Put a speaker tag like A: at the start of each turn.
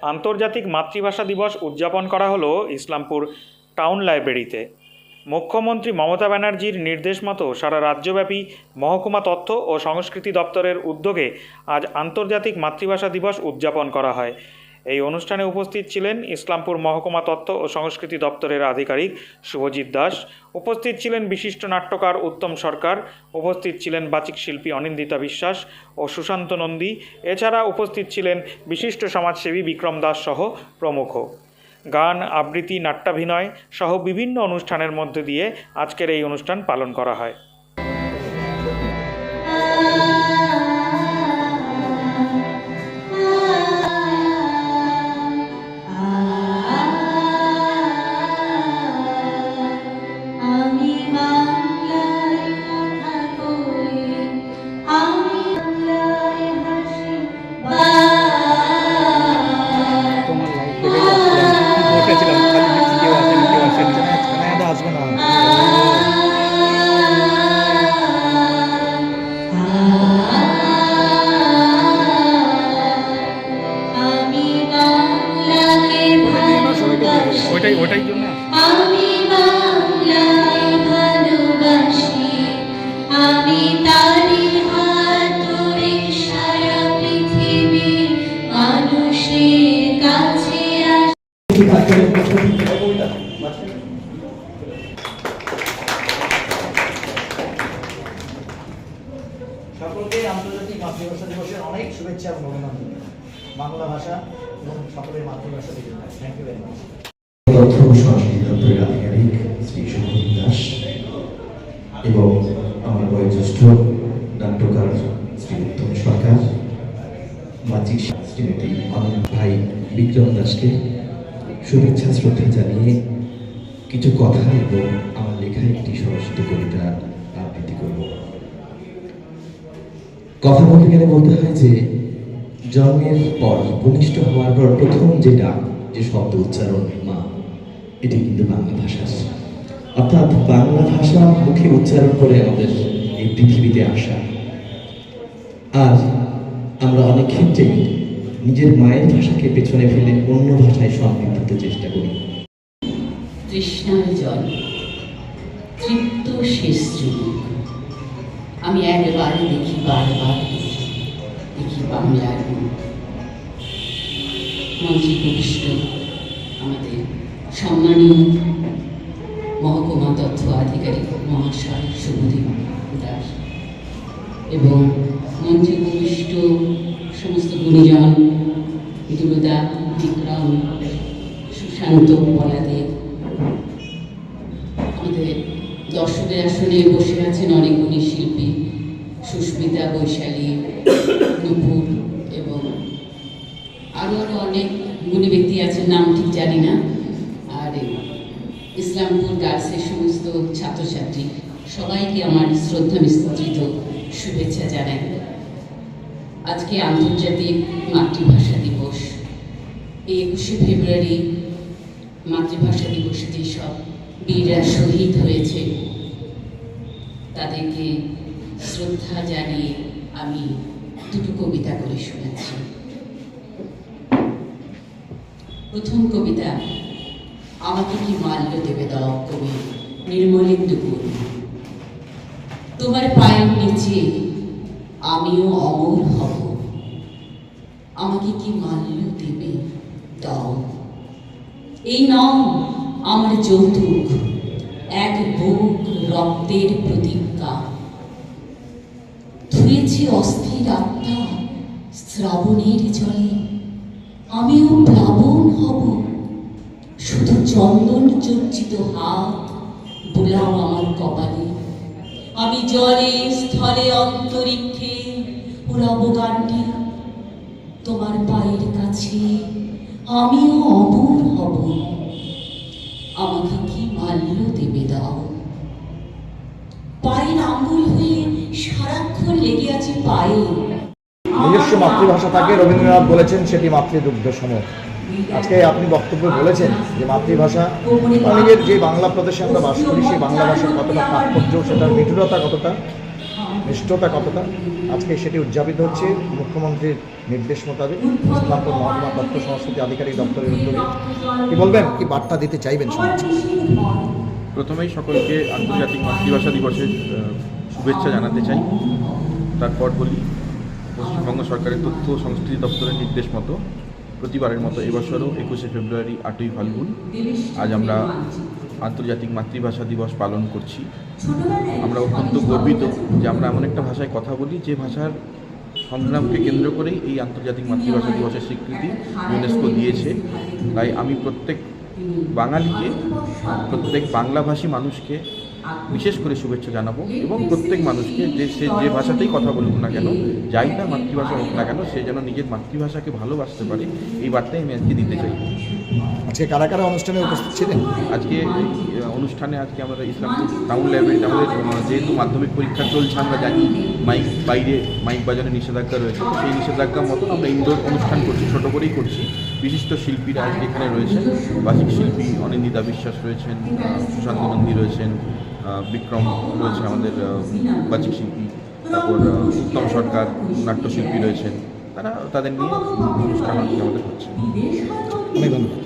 A: আন্তর্জাতিক মাতৃভাষা দিবস উদযাপন করা হলো ইসলামপুর টাউন লাইব্রেরিতে। মুখ্যমন্ত্রী মমতা ব্যানার্জির নির্দেশ মতো সারা রাজ্যব্যাপী মহকুমা তথ্য ও সংস্কৃতি দপ্তরের উদ্যোগে আজ আন্তর্জাতিক মাতৃভাষা দিবস উদযাপন করা হয়। এই অনুষ্ঠানে উপস্থিত ছিলেন ইসলামপুর মহকুমা তথ্য ও সংস্কৃতি দপ্তরের আধিকারিক শুভজিৎ দাস। উপস্থিত ছিলেন বিশিষ্ট নাট্যকার উত্তম সরকার। উপস্থিত ছিলেন বাচিক শিল্পী অনিন্দিতা বিশ্বাস ও সুশান্ত নন্দী। এছাড়া উপস্থিত ছিলেন বিশিষ্ট সমাজসেবী বিক্রম দাস সহ প্রমুখ। গান, আবৃত্তি, নাট্যাভিনয় সহ বিভিন্ন অনুষ্ঠানের মধ্যে দিয়ে আজকের এই অনুষ্ঠান পালন করা হয়।
B: মাতৃভাষা দিবসের অনেক শুভেচ্ছা এবং অভিনন্দন। বাংলা ভাষা এবং সকলের মাতৃভাষা দিবস থ্যাংক ইউ ভেরি মাচ
C: আধিকারিক শ্রী দাস এবং আমার বয়োজ্যেষ্ঠ নাট্যকার শ্রী উত্তম সরকার বাচিক শ্রীমতী অনন্ত ভাই বিক্রম দাসকে শুভেচ্ছা, শ্রদ্ধা জানিয়ে কিছু কথা এবং আমার লেখা একটি স্বরচিত কবিতা আবৃত্তি করব কথা বলতে গেলে বলতে হয় যে, জন্মের পর ভূমিষ্ঠ হওয়ার পর প্রথম যে ডাক যে শব্দ উচ্চারণ মা, এটি কিন্তু বাংলা ভাষা। অর্থাৎ বাংলা ভাষা মুখে উচ্চারণ করে আমাদের এই পৃথিবীতে আসা। আর আমরা অনেক ক্ষেত্রেই নিজের মায়ের ভাষাকে পেছনে ফেলে অন্য ভাষায় সমৃদ্ধ চেষ্টা করি।
D: তৃষ্ণার জল, তৃপ্ত শেষ যুগ। আমি একবার দেখি বারবার দেখি বাংলার মন্ত্রী কনিষ্ঠ আমাদের সম্মানীয় মহকুমা তথ্য আধিকারিক মহাশয় শুভদীপ দাস এবং মন্ত্রী কনিষ্ঠ সমস্ত গুণীজন দুরুদা বিক্রম, সুশান্ত পলাদেব আমাদের দর্শকের আসনে বসে সুস্মিতা বৈশালী, নুপুর এবং আরও আরও অনেক গুণী ব্যক্তি আছেন নাম ঠিক জানি না। আর ইসলামপুর গার্লসের সমস্ত ছাত্রছাত্রী, সবাইকে আমার শ্রদ্ধা বিস্তৃত শুভেচ্ছা জানাই। আজকে আন্তর্জাতিক মাতৃভাষা দিবস। এই একুশে ফেব্রুয়ারি মাতৃভাষা দিবসে যেসব বীররা শহীদ হয়েছে, তাদেরকে শ্রদ্ধা জানিয়ে আমি দুটো কবিতা করে শোনাচ্ছি। প্রথম কবিতা, আমাকে কি মাল্য দেবে দাও কবি নির্মলেন্দুপুর তোমার পায়ের নিচে আমিও অমর হব। আমাকে কি মাল্য দেবে দাও এই নাম আমার যৌতুক, এক বুক রক্তের প্রতিজ্ঞা। ধুয়েছে অস্থির আত্মা শ্রাবণের জলে। আমিও প্লাবন হব। শুধু চন্দন চর্চিত হাত বুলাও আমার কপালে। আমি জলে, স্থলে, অন্তরিক্ষে উড়াব গানটি তোমার পায়ের কাছে। আমিও অমর হব। পায়ে
B: নিজস্ব মাতৃভাষা থাকে রবীন্দ্রনাথ বলেছেন সেটি মাতৃদুগ্ধ সম আজকে আপনি বক্তব্য বলেছেন যে মাতৃভাষা অনেকের যে বাংলা প্রদেশে আমরা বাস করি সেই বাংলা ভাষার কতটা তাৎপর্য সেটার নিঠুরতা কতটা নিষ্ঠতা কতটা আজকে সেটি উদযাপিত হচ্ছে মুখ্যমন্ত্রীর নির্দেশ মোতাবেক ইসলামপুর মহকুমা তথ্য সংস্কৃতি আধিকারিক দপ্তরের উদ্যোগে। কি বলবেন? কি বার্তা দিতে চাইবেন সমাজকে?
E: প্রথমেই সকলকে আন্তর্জাতিক মাতৃভাষা দিবসের শুভেচ্ছা জানাতে চাই। তারপর বলি, পশ্চিমবঙ্গ সরকারের তথ্য সংস্কৃতি দপ্তরের নির্দেশ মতো প্রতিবারের মতো এবছরও একুশে ফেব্রুয়ারি আটই ফাল্গুন আজ আমরা আন্তর্জাতিক মাতৃভাষা দিবস পালন করছি। আমরা অত্যন্ত গর্বিত যে আমরা এমন একটা ভাষায় কথা বলি যে ভাষার সংগ্রামকে কেন্দ্র করেই এই আন্তর্জাতিক মাতৃভাষা দিবসের স্বীকৃতি ইউনেস্কো দিয়েছে। তাই আমি প্রত্যেক বাঙালিকে, প্রত্যেক বাংলাভাষী মানুষকে বিশেষ করে শুভেচ্ছা জানাব এবং প্রত্যেক মানুষকে যে সে যে ভাষাতেই কথা বলুক না কেন যাই তার মাতৃভাষা হোক না কেন সে যেন নিজের মাতৃভাষাকে ভালোবাসতে পারে এই বার্তাই আমি আজকে দিতে চাই।
B: আজকে কারা কারা অনুষ্ঠানে উপস্থিত ছিলেন?
E: আজকে এই অনুষ্ঠানে আজকে আমরা ইসলামপুর টাউন লাইব্রেরিতে আমাদের যেহেতু মাধ্যমিক পরীক্ষা চলছে আমরা জানি মাইক বাইরে মাইক বাজারে নিষেধাজ্ঞা রয়েছে। সেই নিষেধাজ্ঞার মতন আমরা ইনডোর অনুষ্ঠান করছি ছোট করেই করছি। বিশিষ্ট শিল্পীরা আজকে এখানে রয়েছেন। বাচিক শিল্পী অনিন্দিতা বিশ্বাস রয়েছেন সুশান্ত নন্দী রয়েছেন বিক্রম রয়েছে আমাদের বাচিক শিল্পী, তারপর উত্তম সরকার, নাট্যশিল্পী রয়েছেন। তারা তাদের নিয়ে অনুষ্ঠান আমাদের হচ্ছে।
B: অনেক ধন্যবাদ।